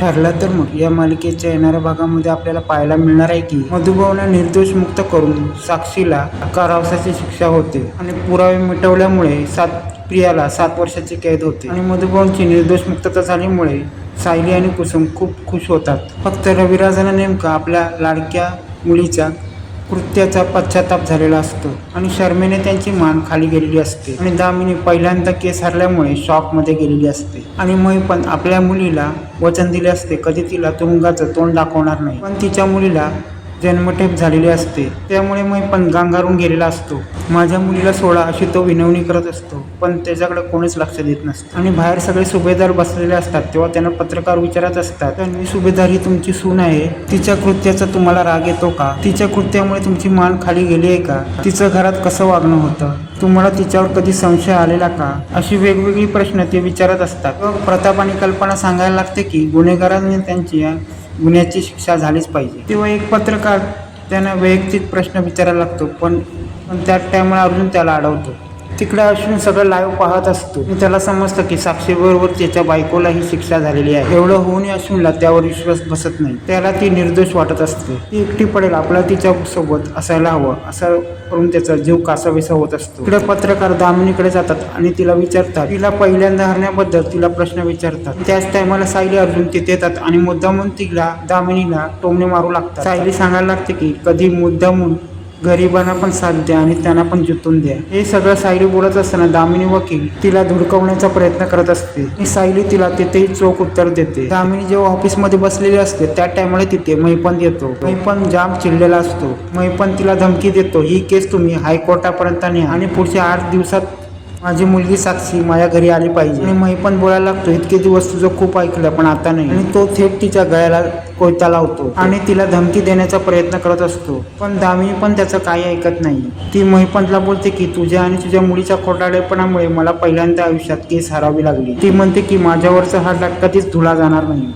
ठरला तर मग या मालिकेच्या येणाऱ्या भागामध्ये आपल्याला पाहायला मिळणार आहे की मधुभावना निर्दोष मुक्त करून साक्षीला कारावासाची शिक्षा होते आणि पुरावे मिटवल्यामुळे सात प्रियाला सात वर्षाची कैद होते. आणि मधुभावनची निर्दोष मुक्तता झाल्यामुळे सायली आणि कुसुम खूप खुश होतात. फक्त रविराजानं नेमका आपल्या लाडक्या मुलीच्या कृत्याचा पश्चाताप झालेला असतो आणि शर्मेने त्यांची मान खाली गेलेली असते आणि दामिनी पहिल्यांदा केस हरल्यामुळे शॉकमध्ये गेलेली असते. आणि मै पण आपल्या मुलीला वचन दिले असते कधी तिला तुरुंगाचं तोंड दाखवणार नाही. पण तिच्या मुलीला जन्मठेप झालेली असते. त्यामुळे मी पण गांगारून गेलेला असतो. माझ्या मुलीला सोडा अशी तो विनवणी करत असतो पण त्याच्याकडे कोणीच लक्ष देत नसतं. आणि बाहेर सगळे सुभेदार बसलेले असतात तेव्हा त्यांना पत्रकार विचारत असतात तन्वी सुभेदार ही तुमची सून आहे? तिच्या कृत्याचा तुम्हाला राग येतो का? तिच्या कृत्यामुळे तुमची मान खाली गेली आहे का? तिचं घरात कसं वागणं होतं? तुम्हाला तिच्यावर कधी संशय आलेला का? अशी वेगवेगळी प्रश्न ते विचारत असतात. प्रताप आणि कल्पना सांगायला लागते की गुन्हेगारांनी त्यांची गुन्ह्याची शिक्षा झालीच पाहिजे. तेव्हा एक पत्रकार त्यांना वैयक्तिक प्रश्न विचारायला लागतो पण पण त्याच टायमाला अर्जुन त्याला अडवतो. तिकडे अश्विन सगळं लाईव्ह पाहत असतो. त्याला समजतं की साक्षीबरोबर त्याच्या बायकोला ही शिक्षा झालेली आहे. एवढं होऊन अश्विनला त्यावर विश्वास बसत नाही. त्याला ती निर्दोष वाटत असते. ती एकटी पडेल आपला तिच्या सोबत असायला हवं असं करून त्याचा जीव कासाविसा होत असतो. तिकडे पत्रकार दामिनीकडे जातात आणि तिला विचारतात. तिला पहिल्यांदा हरण्याबद्दल तिला प्रश्न विचारतात. त्याच टायमाला सायली अर्जुन तिथे येतात आणि मुद्दामून तिला दामिनीला टोमणे मारू लागतात. सायली सांगायला लागते की कधी मुद्दामून गरिबांना पण साथ द्या आणि त्यांना पण जुतून द्या. हे सगळं सायली बोलत असताना दामिनी वकील तिला धुडकवण्याचा प्रयत्न करत असते. आणि सायली तिला तिथेही चोख उत्तर देते. दामिनी जेव्हा ऑफिसमध्ये बसलेली असते त्या टायमाला तिथे मैपण येतो. मैपण जाम चिडलेला असतो. मैपण तिला धमकी देतो ही केस तुम्ही हायकोर्टापर्यंत न्या आणि पुढच्या आठ दिवसात माझी मुलगी साक्षी माझ्या घरी आली पाहिजे. आणि मी पण बोलायला लागतो. इतके दिवस तुझं खूप ऐकलं पण आता नाही. आणि तो थेट तिच्या गळ्याला कोयता लावतो. आणि तिला धमकी देण्याचा प्रयत्न करत असतो. पण दामिनी पण त्याचं काही ऐकत नाही. ती महिपंतला बोलते की तुझ्या आणि तुझ्या मुलीच्या खोटाडेपणामुळे मला पहिल्यांदा आयुष्यात केस हरावी लागली. ती म्हणते की माझ्यावरचा हा डाग कधीच धुला जाणार नाही.